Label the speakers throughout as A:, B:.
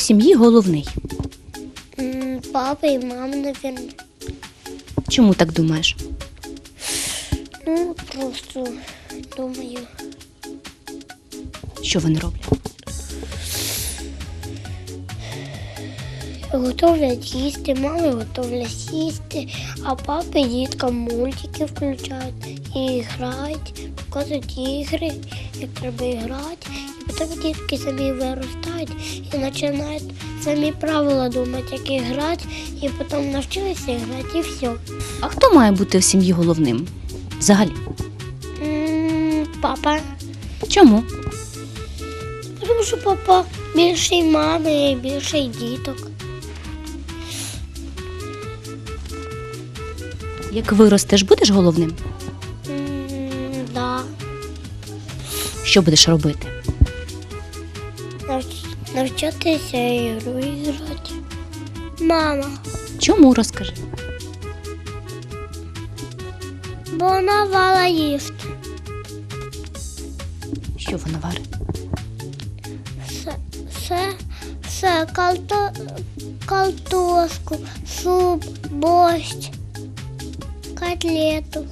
A: сім'ї головний?
B: Папа и мама, наверное.
A: Чому так думаєш?
B: Ну, просто думаю.
A: Що вони роблять?
B: Готовлять їсти, мами готовлять їсти, а папи діткам мультики включають і грають, показують ігри, як треба грати. І потім дітки самі виростають і починають самі правила думати, як і грати, і потім навчилися грати і все.
A: А хто має бути в сім'ї головним? Взагалі?
B: М, Папа.
A: Чому?
B: Тому що папа більший мами, більший діток.
A: Як виростеш, будеш головним?
B: М, Да.
A: Що будеш робити?
B: Навч- Навчатися ігру і грати. Мама,
A: Чому розкажи?
B: бо вона вала їсти.
A: Що вона варить?
B: Все, все, все, калто, картошку, суп, борщ, котлету.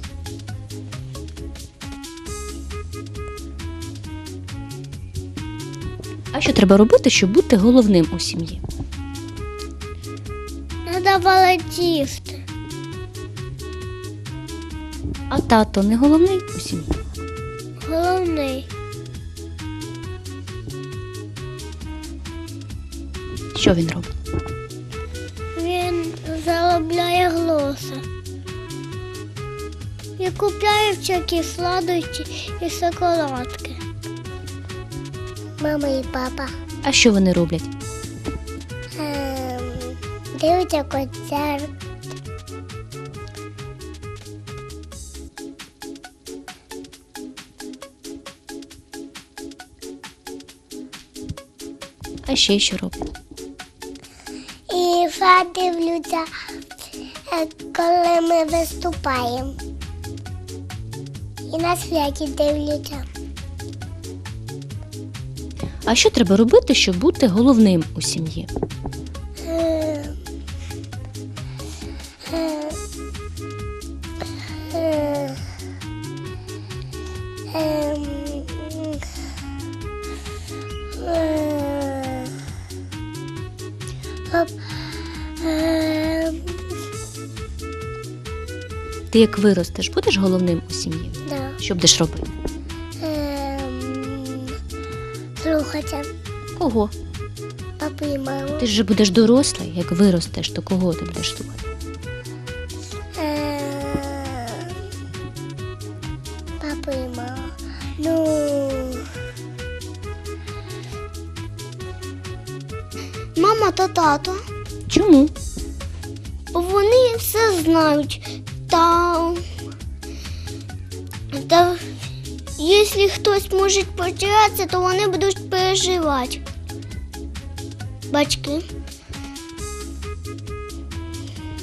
A: А що треба робити, щоб бути головним у сім'ї?
B: Надо вала їсти.
A: А тато не головний у сім'ї?
B: Головний.
A: Що він робить?
B: Він заробляє глоси. І купляє всякі сладощі і шоколадки. Мама і папа.
A: А що вони роблять?
B: Ем, дивиться концерт.
A: А ще що роблять?
B: І вже дивлюся, е, коли ми виступаємо. І на святі дивляться.
A: А що треба робити, щоб бути головним у сім'ї? Ти як виростеш, будеш головним у сім'ї?
B: да,
A: Що будеш робити?
B: Слухайте,
A: Кого?
B: папу і маму.
A: Ти ж вже будеш дорослий, як виростеш, то кого ти будеш слухати?
B: Ем, Папу і маму. Ну. Мама та тато.
A: Чому?
B: Вони все знають. Та якщо хтось може потерятися, то вони будуть переживати. Батьки.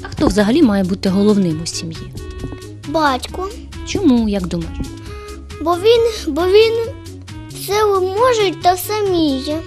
A: А хто взагалі має бути головним у сім'ї?
B: Батько.
A: Чому, як думаєш?
B: Бо він, бо він все може та все вміє.